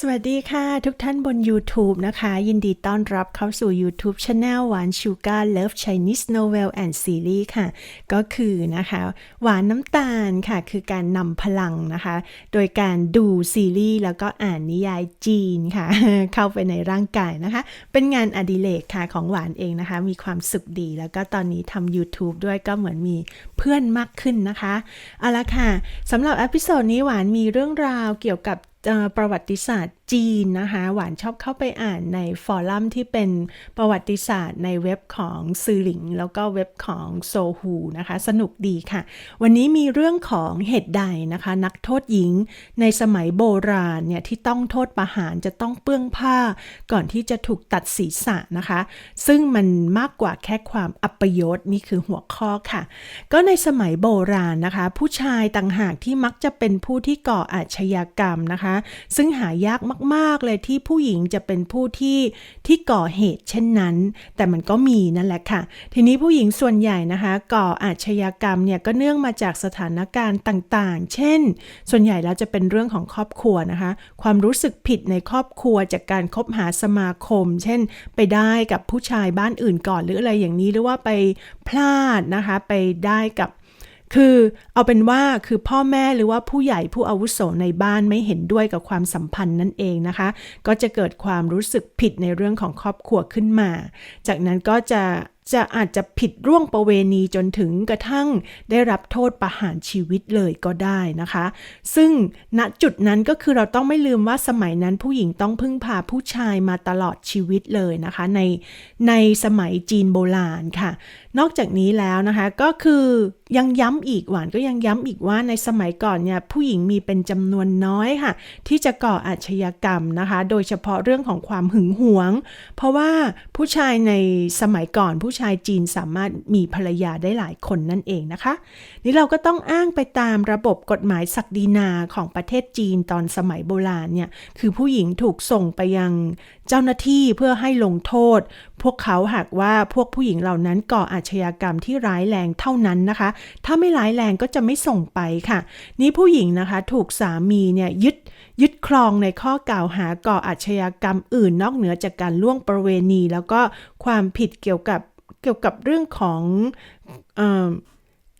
สวัสดีค่ะ ทุกท่านบน YouTube นะคะ ยินดีต้อนรับเข้าสู่ YouTube Channel หวานชูการ Love Chinese Novel and Series ค่ะ ก็คือนะคะ หวานน้ำตาลค่ะ คือการนำพลังนะคะ โดยการดูซีรีส์แล้วก็อ่านนิยายจีนค่ะ เข้าไปในร่างกายนะคะ เป็นงานอดิเรกค่ะของหวานเองนะคะ มีความสุขดี แล้วก็ตอนนี้ทำ YouTube ด้วยก็เหมือนมีเพื่อนมากขึ้นนะคะเอาละค่ะสำหรับอพิโซดนี้หวานมีเรื่องราวเกี่ยวกับ ประวัติศาสตร์ จีนนะคะ หวานชอบเข้าไปอ่านในฟอรัมที่เป็นประวัติศาสตร์ในเว็บของซือหลิง แล้วก็เว็บของโซฮูนะคะ สนุกดีค่ะ วันนี้มีเรื่องของเหตุใดนะคะ นักโทษหญิงในสมัยโบราณเนี่ยที่ต้องโทษประหารจะต้องเปื้องผ้า ก่อนที่จะถูกตัดศีรษะนะคะ ซึ่งมันมากกว่าแค่ความอัปยศนี่คือหัวข้อค่ะ ก็ในสมัยโบราณนะคะ ผู้ชายต่างหากที่มักจะเป็นผู้ที่ก่ออาชญากรรมนะคะ ซึ่งหายากมากๆ เลยที่ผู้หญิงจะเป็นผู้ที่ที่ก่อเหตุเช่นนั้น แต่มันก็มีนั่นแหละค่ะ ทีนี้ผู้หญิงส่วนใหญ่นะคะ ก่ออาชญากรรมเนี่ยก็เนื่องมาจากสถานการณ์ต่างๆ เช่น ส่วนใหญ่แล้วจะเป็นเรื่องของครอบครัวนะคะ ความรู้สึกผิดในครอบครัวจากการคบหาสมาคม เช่น ไปได้กับผู้ชายบ้านอื่นก่อนหรืออะไรอย่างนี้หรือว่าไปพลาดนะคะ ไปได้กับ คือเอาเป็นว่าคือพ่อแม่หรือว่าผู้ใหญ่ผู้อาวุโสในบ้านไม่เห็นด้วยกับความสัมพันธ์นั่นเองนะคะ ก็จะเกิดความรู้สึกผิดในเรื่องของครอบครัวขึ้นมา จากนั้นก็จะ จะอาจจะผิดร่วงประเวณีจนถึงกระทั่งได้รับโทษประหารชีวิตเลยก็ได้นะคะ ซึ่งณจุดนั้นก็คือเราต้องไม่ลืมว่าสมัยนั้นผู้หญิงต้องพึ่งพาผู้ชายมาตลอดชีวิตเลยนะคะ ในในสมัยจีนโบราณค่ะ นอกจากนี้แล้วนะคะก็คือยังย้ำอีกหวานก็ยังย้ำอีกว่าในสมัยก่อนเนี่ยผู้หญิงมีเป็นจำนวนน้อยค่ะ ที่จะก่ออาชญากรรมนะคะ โดยเฉพาะเรื่องของความหึงหวง เพราะว่าผู้ชายในสมัยก่อนผู้ชายจีนสามารถมีภรรยาได้หลายคนนั่นเองนะคะ นี่เราก็ต้องอ้างไปตามระบบกฎหมายศักดินาของประเทศจีนตอนสมัยโบราณเนี่ยคือผู้หญิงถูกส่งไปยังเจ้าหน้าที่เพื่อให้ลงโทษ พวกเขาหากว่าพวกผู้หญิงเหล่านั้นก่ออาชญากรรมที่ร้ายแรงเท่านั้นนะคะ ถ้าไม่ร้ายแรงก็จะไม่ส่งไปค่ะ นี่ผู้หญิงนะคะถูกสามีเนี่ยยึดยึดครองในข้อกล่าวหาก่ออาชญากรรมอื่นนอกเหนือจากการล่วงประเวณี แล้วก็ความผิดเกี่ยวกับ กี่ยวกับเรื่องของอ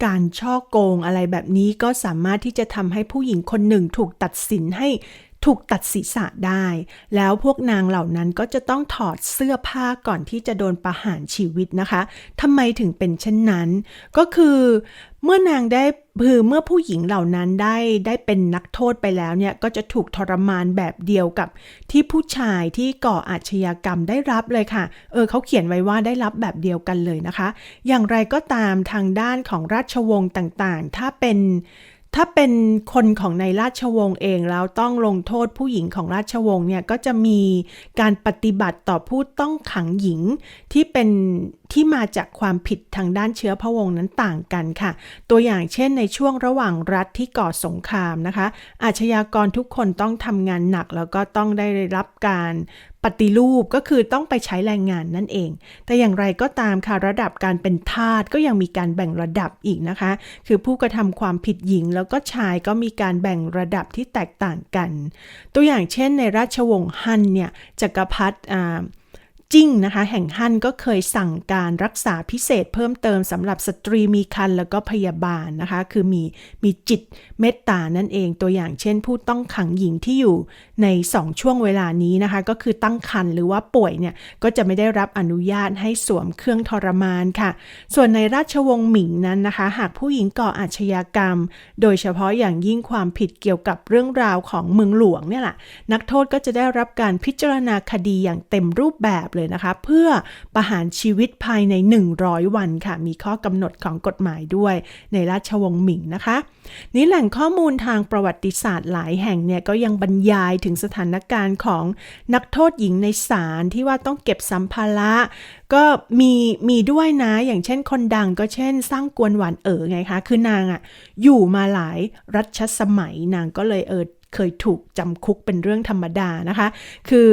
การช่อโกงอะไรแบบนี้ก็สามารถที่จะทำให้ผู้หญิงคนหนึ่งถูกตัดสินให้ถูกตัดศีรษะได้ แล้วพวกนางเหล่านั้นก็จะต้องถอดเสื้อผ้าก่อนที่จะโดนประหารชีวิตนะคะทำไมถึงเป็นเช่นนั้น ก็คือ เมื่อนางได้คือเมื่อผู้หญิงเหล่านั้นได้ได้เป็นนักโทษไปแล้วเนี่ยก็จะถูกทรมานแบบเดียวกับที่ผู้ชายที่ก่ออาชญากรรมได้รับเลยค่ะ เออเขาเขียนไว้ว่าได้รับแบบเดียวกันเลยนะคะ อย่างไรก็ตามทางด้านของราชวงศ์ต่างๆ ถ้าเป็น ถ้าเป็นคนของในราชวงศ์เองแล้วต้องลงโทษผู้หญิงของราชวงศ์เนี่ยก็จะมีการปฏิบัติต่อผู้ต้องขังหญิงที่เป็นที่มาจากความผิดทางด้านเชื้อพระวงศ์นั้นต่างกันค่ะ ตัวอย่างเช่นในช่วงระหว่างรัฐที่ก่อสงครามนะคะ อาชญากรทุกคนต้องทำงานหนักแล้วก็ต้องได้รับการปฏิรูปก็คือต้องไปใช้แรงงานนั่นเอง แต่อย่างไรก็ตามค่ะระดับการเป็นทาสก็ยังมีการแบ่งระดับอีกนะคะ คือผู้กระทำความผิดหญิงแล้วก็ชายก็มีการแบ่งระดับที่แตกต่างกัน ตัวอย่างเช่นในราชวงศ์ฮั่นเนี่ยจักรพรรดิอ่า จิ้งนะคะ แห่งฮั่นก็เคยสั่งการรักษาพิเศษเพิ่มเติมสำหรับสตรีมีครรภ์แล้วก็พยาบาลนะคะ คือมีมีจิตเมตตานั่นเองตัวอย่างเช่น ผู้ต้องขังหญิงที่อยู่ใน 2 ช่วงเวลานี้นะคะ ก็คือตั้งครรภ์หรือว่าป่วยเนี่ย ก็จะไม่ได้รับอนุญาตให้สวมเครื่องทรมานค่ะ ส่วนในราชวงศ์หมิงนั้นนะคะ หากผู้หญิงก่ออาชญากรรม โดยเฉพาะอย่างยิ่งความผิดเกี่ยวกับเรื่องราวของเมืองหลวงเนี่ยแหละนักโทษก็จะได้รับการพิจารณาคดีอย่างเต็มรูปแบบเลยนะคะ เพื่อประหารชีวิตภายใน 100 วันค่ะ มีข้อกำหนดของกฎหมายด้วยในราชวงศ์หมิงนะคะ นี่แหล่งข้อมูลทางประวัติศาสตร์หลายแห่งเนี่ยก็ยังบรรยายถึงสถานการณ์ของนักโทษหญิงในศาลที่ว่าต้องเก็บสัมภาระก็มีมีด้วยนะ อย่างเช่นคนดังก็เช่น สร้างกวนหวานเอ๋อไงคะ คือนางอะอยู่มาหลายรัชสมัยนางก็เลยเออเคยถูกจำคุกเป็นเรื่องธรรมดานะคะ คือ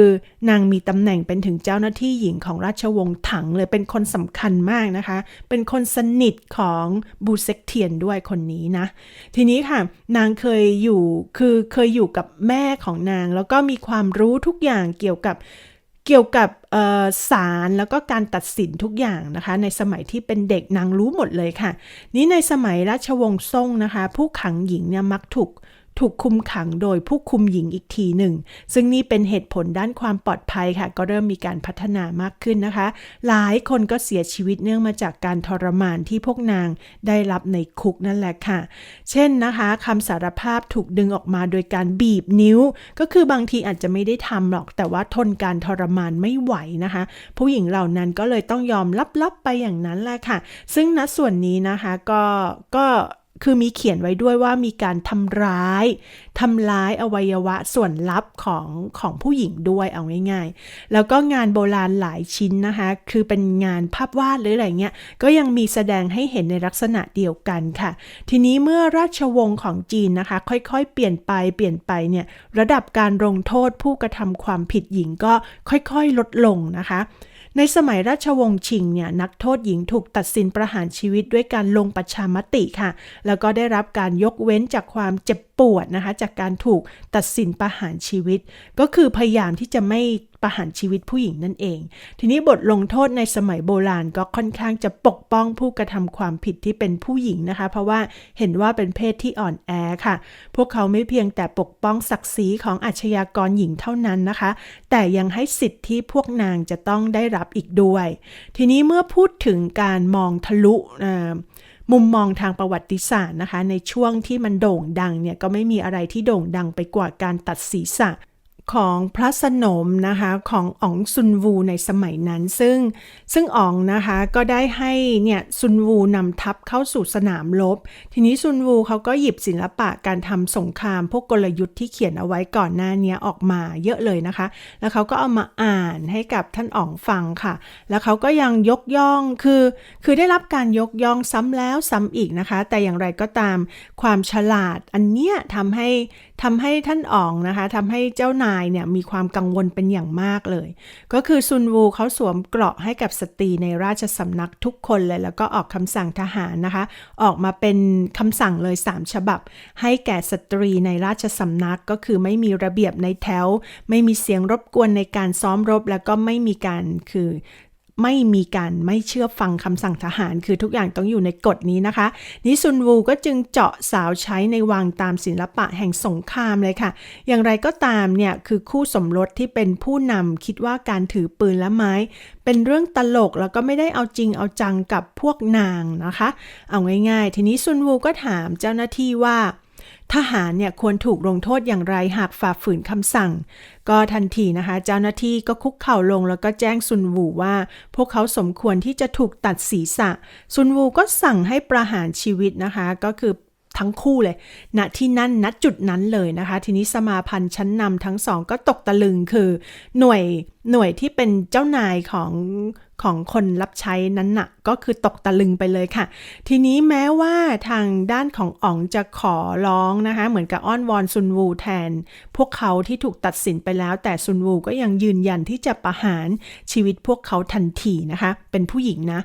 นางมีตำแหน่งเป็นถึงเจ้าหน้าที่หญิงของราชวงศ์ถังเลยเป็นคนสำคัญมากนะคะ เป็นคนสนิทของบูเซ็กเทียนด้วยคนนี้นะ ทีนี้ค่ะ นางเคยอยู่คือเคยอยู่กับแม่ของนาง แล้วก็มีความรู้ทุกอย่างเกี่ยวกับเกี่ยวกับศาลแล้วก็การตัดสินทุกอย่างนะคะ ในสมัยที่เป็นเด็กนางรู้หมดเลยค่ะ นี้ในสมัยราชวงศ์ซ่งนะคะ ผู้ขังหญิงเนี่ยมักถูก ถูกคุมขังโดยผู้คุมหญิงอีกทีหนึ่ง ซึ่งนี่เป็นเหตุผลด้านความปลอดภัยค่ะ ก็เริ่มมีการพัฒนามากขึ้นนะคะ หลายคนก็เสียชีวิตเนื่องมาจากการทรมานที่พวกนางได้รับในคุกนั่นแหละค่ะ เช่นนะคะคำสารภาพถูกดึงออกมาโดยการบีบนิ้ว ก็คือบางทีอาจจะไม่ได้ทำหรอก แต่ว่าทนการทรมานไม่ไหวนะคะ ผู้หญิงเหล่านั้นก็เลยต้องยอมลับๆไปอย่างนั้นแหละค่ะ ซึ่งณส่วนนี้นะคะก็ก็ คือมีเขียนไว้ด้วยว่ามีการทำร้ายทำร้ายอวัยวะส่วนลับของของผู้หญิงด้วยเอาง่ายๆ แล้วก็งานโบราณหลายชิ้นนะคะ คือเป็นงานภาพวาดหรืออะไรเงี้ย ก็ยังมีแสดงให้เห็นในลักษณะเดียวกันค่ะ ทีนี้เมื่อราชวงศ์ของจีนนะคะ ค่อยๆ เปลี่ยนไปเปลี่ยนไปเนี่ยระดับการลงโทษผู้กระทำความผิดหญิงก็ค่อยๆ ลดลงนะคะ ในสมัยราชวงศ์ชิงเนี่ยนักโทษหญิงถูกตัดสินประหารชีวิตด้วยการลงประชามติค่ะ แล้วก็ได้รับการยกเว้นจากความเจ็บปวดนะคะ จากการถูกตัดสินประหารชีวิต ก็คือพยายามที่จะไม่ประหารชีวิตผู้หญิงนั่นเอง ทีนี้บทลงโทษในสมัยโบราณก็ค่อนข้างจะปกป้องผู้กระทำความผิดที่เป็นผู้หญิงนะคะ เพราะว่าเห็นว่าเป็นเพศที่อ่อนแอค่ะ พวกเขาไม่เพียงแต่ปกป้องศักดิ์ศรีของอาชญากรหญิงเท่านั้นนะคะ แต่ยังให้สิทธิ์ที่พวกนางจะต้องได้รับอีกด้วย ทีนี้เมื่อพูดถึงการมองทะลุ มุมมองทางประวัติศาสตร์นะคะ ในช่วงที่มันโด่งดังเนี่ยก็ไม่มีอะไรที่โด่งดังไปกว่าการตัดศีรษะ ของพระสนมนะคะของอ๋องซุนวูในสมัยนั้น ซึ่งซึ่งอ๋องนะคะก็ได้ให้เนี่ยซุนวูนำทัพเข้าสู่สนามรบ ทีนี้ซุนวูเขาก็หยิบศิลปะการทำสงคราม พวกกลยุทธ์ที่เขียนเอาไว้ก่อนหน้านี้ออกมาเยอะเลยนะคะ แล้วเขาก็เอามาอ่านให้กับท่านอ๋องฟังค่ะ แล้วเขาก็ยังยกย่องคือ คือได้รับการยกย่องซ้ำแล้วซ้ำอีกนะคะ แต่อย่างไรก็ตามความฉลาดอันเนี้ยทำให้ทำให้ท่านอ๋องนะคะทำให้เจ้านายเนี่ยมีความกังวลเป็นอย่างมากเลย ก็คือซุนวูเขาสวมเกราะให้กับสตรีในราชสำนักทุกคนเลย แล้วก็ออกคำสั่งทหารนะคะ ออกมาเป็นคำสั่งเลย 3 ฉบับ ให้แก่สตรีในราชสำนักก็คือไม่มีระเบียบในแถว ไม่มีเสียงรบกวนในการซ้อมรบ แล้วก็ไม่มีการคือ ไม่มีการไม่เชื่อฟังคำสั่งทหาร คือทุกอย่างต้องอยู่ในกฎนี้นะคะนิซุนวูก็จึงเจาะสาวใช้ในวังตามศิลปะแห่งสงครามเลยค่ะ อย่างไรก็ตามเนี่ยคือคู่สมรสที่เป็นผู้นำคิดว่าการถือปืนและไม้ เป็นเรื่องตลกแล้วก็ไม่ได้เอาจริงเอาจังกับพวกนางนะคะ เอาง่ายๆ ทีนี้ซุนวูก็ถามเจ้าหน้าที่ว่า ทหารเนี่ยควรถูกลงโทษอย่างไรหากฝ่าฝืนคำสั่ง ก็ทันทีนะคะ เจ้าหน้าที่ก็คุกเข่าลงแล้วก็แจ้งซุนวูว่า พวกเขาสมควรที่จะถูกตัดศีรษะ ซุนวูก็สั่งให้ประหารชีวิตนะคะ ก็คือทั้งคู่เลยณที่นั่นณจุดนั้นเลยนะคะ ทีนี้สมาพันธ์ชั้นนำทั้งสองก็ตกตะลึงคือ หน่วยหน่วยที่เป็นเจ้านายของของคนรับใช้นั้นน่ะก็คือตกตะลึงไปเลยค่ะ ทีนี้แม้ว่าทางด้านของอ๋องจะขอร้องนะคะ เหมือนกับอ้อนวอนซุนวูแทนพวกเขาที่ถูกตัดสินไปแล้ว แต่ซุนวูก็ยังยืนยันที่จะประหารชีวิตพวกเขาทันทีนะคะ เป็นผู้หญิงนะ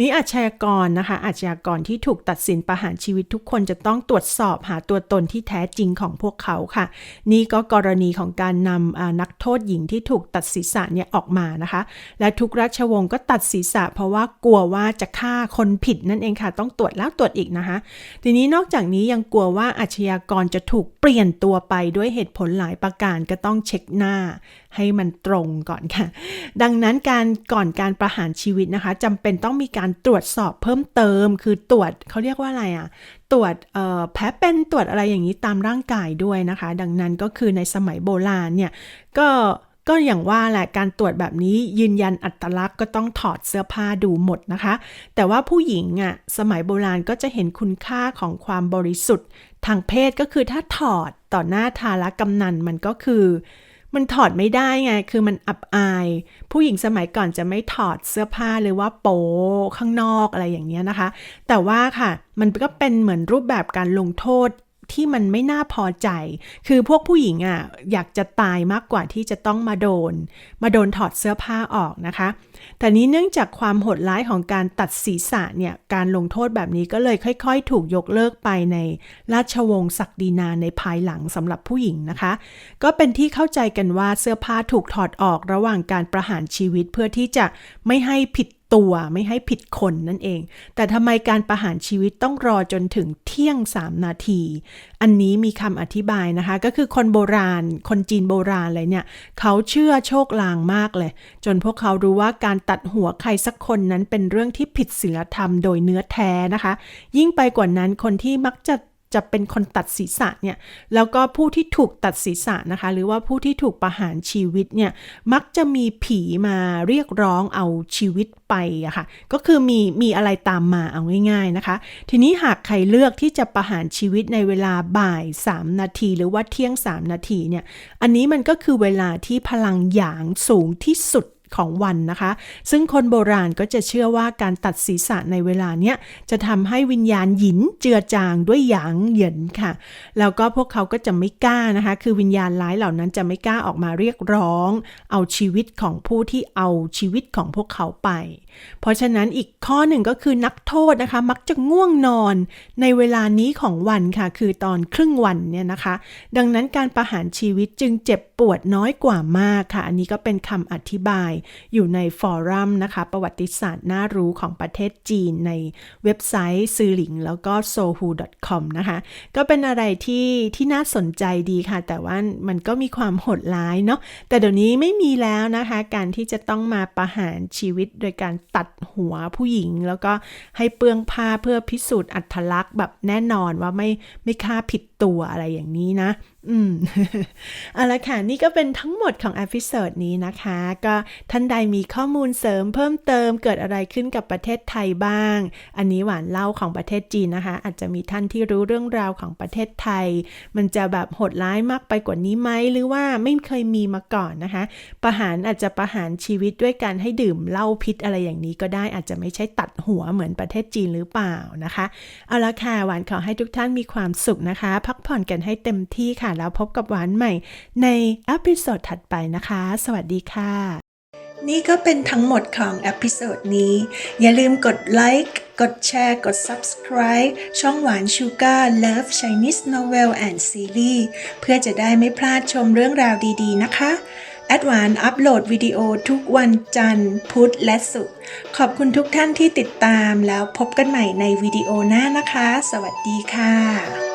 นี้อาชญากรนะคะ อาชญากรที่ถูกตัดสินประหารชีวิตทุกคนจะต้องตรวจสอบหาตัวตนที่แท้จริงของพวกเขาค่ะ นี่ก็กรณีของการนำนักโทษหญิงที่ถูกตัดศีรษะเนี่ยออกมานะคะ และทุกราชวงศ์ก็ตัดศีรษะ เพราะว่ากลัวว่าจะฆ่าคนผิดนั่นเองค่ะ ต้องตรวจแล้วตรวจอีกนะคะ ทีนี้นอกจากนี้ยังกลัวว่าอาชญากรจะถูกเปลี่ยนตัวไปด้วยเหตุผลหลายประการก็ต้องเช็คหน้าให้มันตรงก่อนค่ะ ดังนั้นการก่อนการประหารชีวิตนะคะจำเป็นต้องมีการตรวจสอบเพิ่มเติม คือตรวจเขาเรียกว่าอะไรอะ่ะตรวจแผลเป็นตรวจอะไรอย่างนี้ตามร่างกายด้วยนะคะ ดังนั้นก็คือในสมัยโบราณเนี่ยก็ ก็อย่างว่าแหละการตรวจแบบนี้ยืนยันอัตลักษณ์ก็ต้องถอดเสื้อผ้าดูหมดนะคะ แต่ว่าผู้หญิงอะ่ะสมัยโบราณก็จะเห็นคุณค่าของความบริสุทธิ์ ทางเพศก็คือถ้าถอดต่อหน้าทารกำนันมันก็คือ มันถอดไม่ได้ไง คือมันอับอาย ผู้หญิงสมัยก่อนจะไม่ถอดเสื้อผ้าเลยว่าโป๊ข้างนอกอะไรอย่างเงี้ยนะคะ แต่ว่าค่ะ มันก็เป็นเหมือนรูปแบบการลงโทษ ที่มันไม่น่าพอใจ คือพวกผู้หญิงอะอยากจะตายมากกว่าที่จะต้องมาโดน มาโดนถอดเสื้อผ้าออกนะคะ แต่นี้เนื่องจากความโหดร้ายของการตัดศีรษะเนี่ย การลงโทษแบบนี้ก็เลยค่อย ๆ ถูกยกเลิกไปในราชวงศ์ศักดินาในภายหลังสำหรับผู้หญิงนะคะ ก็เป็นที่เข้าใจกันว่าเสื้อผ้าถูกถอดออกระหว่างการประหารชีวิตเพื่อที่จะไม่ให้ผิด ตัวไม่ให้ผิดคนนั่นเอง แต่ทำไมการประหารชีวิตต้องรอจนถึงเที่ยง 3 นาที อันนี้มีคำอธิบายนะคะ ก็คือคนโบราณ คนจีนโบราณอะไรเนี่ย เขาเชื่อโชคลางมากเลย จนพวกเขารู้ว่าการตัดหัวใครสักคนนั้นเป็นเรื่องที่ผิดศีลธรรมโดยเนื้อแท้นะคะ ยิ่งไปกว่านั้นคนที่มักจะ จะเป็นคนตัดศีรษะเนี่ยแล้วก็ผู้ที่ถูกตัดศีรษะนะคะ หรือว่าผู้ที่ถูกประหารชีวิตเนี่ยมักจะมีผีมาเรียกร้องเอาชีวิตไปอะค่ะก็คือมีมีอะไรตามมาเอาง่าย ๆนะคะ ทีนี้หากใครเลือกที่จะประหารชีวิตในเวลาบ่าย 3 นาที หรือว่าเที่ยง 3 นาทีเนี่ยอันนี้มันก็คือเวลาที่พลังหยางสูงที่สุด ของวันนะคะ ซึ่งคนโบราณก็จะเชื่อว่าการตัดศีรษะในเวลาเนี้ยจะทำให้วิญญาณหยินเจือจางด้วยหยางเหยินค่ะ แล้วก็พวกเขาก็จะไม่กล้านะคะ คือวิญญาณร้ายเหล่านั้นจะไม่กล้าออกมาเรียกร้อง เอาชีวิตของผู้ที่เอาชีวิตของพวกเขาไป เพราะฉะนั้นอีกข้อหนึ่งก็คือนักโทษนะคะ มักจะง่วงนอนในเวลานี้ของวันค่ะ คือตอนครึ่งวันเนี่ยนะคะ ดังนั้นการประหารชีวิตจึงเจ็บปวดน้อยกว่ามากค่ะ อันนี้ก็เป็นคำอธิบายอยู่ในฟอรัมนะคะ ประวัติศาสตร์น่ารู้ของประเทศจีนในเว็บไซต์ซือหลิง แล้วก็ sohu.com นะคะ ก็เป็นอะไรที่ที่น่าสนใจดีค่ะ แต่ว่ามันก็มีความโหดร้ายเนาะแต่เดี๋ยวนี้ไม่มีแล้วนะคะ การที่จะต้องมาประหารชีวิตโดยการตัดหัวผู้หญิง แล้วก็ให้เปลืองผ้าเพื่อพิสูจน์อัตลักษณ์แบบแน่นอนว่าไม่ไม่ฆ่าผิด ตัวอะไรอย่างนี้นะ อืมเอาละค่ะ นี่ก็เป็นทั้งหมดของอพิโซดนี้นะคะ ก็ท่านใดมีข้อมูลเสริมเพิ่มเติมเกิดอะไรขึ้นกับประเทศไทยบ้าง อันนี้หวานเล่าของประเทศจีนนะคะ อาจจะมีท่านที่รู้เรื่องราวของประเทศไทย มันจะแบบโหดร้ายมากไปกว่านี้ไหมหรือว่าไม่เคยมีมาก่อนนะคะ ประหารอาจจะประหารชีวิตด้วยการให้ดื่มเหล้าพิษอะไรอย่างนี้ก็ได้อาจจะไม่ใช่ตัดหัวเหมือนประเทศจีนหรือเปล่านะคะ เอาละค่ะหวานขอให้ทุกท่านมีความสุขนะคะพักผ่อนกันให้เต็มที่ค่ะ แล้วพบกับหวานใหม่ในเอพิโซดถัดไปนะคะ สวัสดีค่ะ นี่ก็เป็นทั้งหมดของเอพิโซดนี้ อย่าลืมกดไลค์กดแชร์กด Subscribe ช่องหวานชูการ์ Love Chinese Novel and Series เพื่อจะได้ไม่พลาดชมเรื่องราวดีๆนะคะแอดวานอัปโหลดวิดีโอทุกวันจันทร์ พุธและศุกร์ขอบคุณทุกท่านที่ติดตามแล้วพบกันใหม่ในวิดีโอหน้านะคะ สวัสดีค่ะ